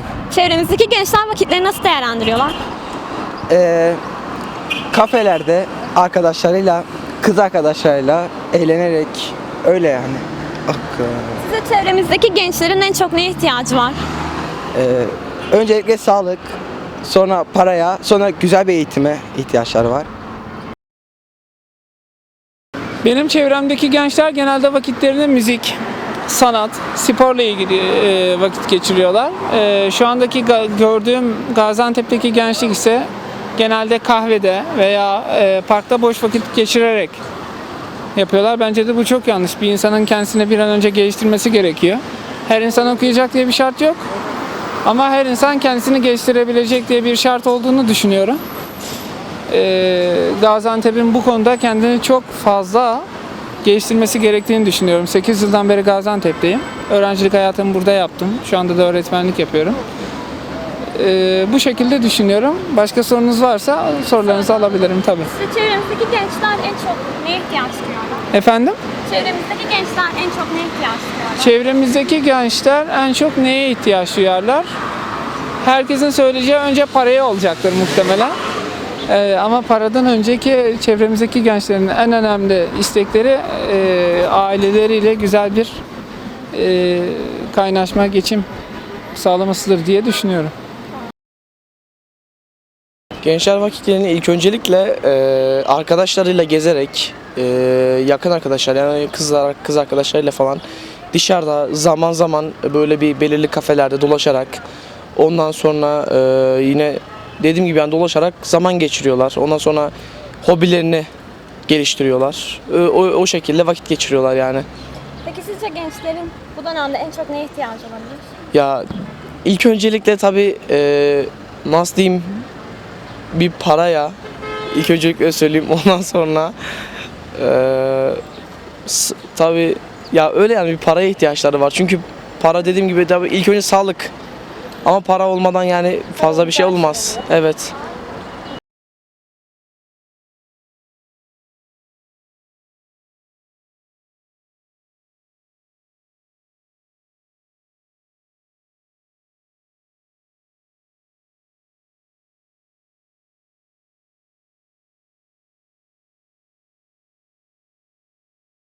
Çevremizdeki gençler vakitleri nasıl değerlendiriyorlar? Ee, kafelerde arkadaşlarıyla, kız arkadaşlarıyla eğlenerek öyle yani. Ak- Size çevremizdeki gençlerin en çok neye ihtiyacı var? Ee, öncelikle sağlık, sonra paraya, sonra güzel bir eğitime ihtiyaçları var. Benim çevremdeki gençler genelde vakitlerini müzik, sanat, sporla ilgili e, vakit geçiriyorlar. E, şu andaki ga- gördüğüm Gaziantep'teki gençlik ise genelde kahvede veya e, parkta boş vakit geçirerek yapıyorlar. Bence de bu çok yanlış. Bir insanın kendisini bir an önce geliştirmesi gerekiyor. Her insan okuyacak diye bir şart yok. Ama her insan kendisini geliştirebilecek diye bir şart olduğunu düşünüyorum. Ee, Gaziantep'in bu konuda kendini çok fazla geliştirmesi gerektiğini düşünüyorum. 8 yıldan beri Gaziantep'teyim. Öğrencilik hayatımı burada yaptım. Şu anda da öğretmenlik yapıyorum. Ee, bu şekilde düşünüyorum. Başka sorunuz varsa sorularınızı alabilirim tabii. Size çevremizdeki gençler en çok neye ihtiyaç duyuyorlar? Efendim? Çevremizdeki gençler en çok neye ihtiyaç duyuyorlar? Çevremizdeki gençler en çok neye ihtiyaç duyarlar? Herkesin söyleyeceği önce paraya olacaktır muhtemelen. Ee, ama paradan önceki çevremizdeki gençlerin en önemli istekleri e, aileleriyle güzel bir e, kaynaşma, geçim sağlamasıdır diye düşünüyorum. Gençler vakitlerini ilk öncelikle e, arkadaşlarıyla gezerek, e, yakın arkadaşlar yani kızlar kız arkadaşlarıyla falan dışarıda zaman zaman böyle bir belirli kafelerde dolaşarak ondan sonra e, yine dediğim gibi yani dolaşarak zaman geçiriyorlar. Ondan sonra hobilerini geliştiriyorlar. O, o şekilde vakit geçiriyorlar yani. Peki sizce gençlerin bu dönemde en çok neye ihtiyacı olabilir? Ya ilk öncelikle tabii e, nasıl diyeyim bir paraya ilk öncelikle söyleyeyim ondan sonra e, tabii ya öyle yani bir paraya ihtiyaçları var. Çünkü para dediğim gibi tabii ilk önce sağlık ama para olmadan yani fazla bir şey olmaz. Evet.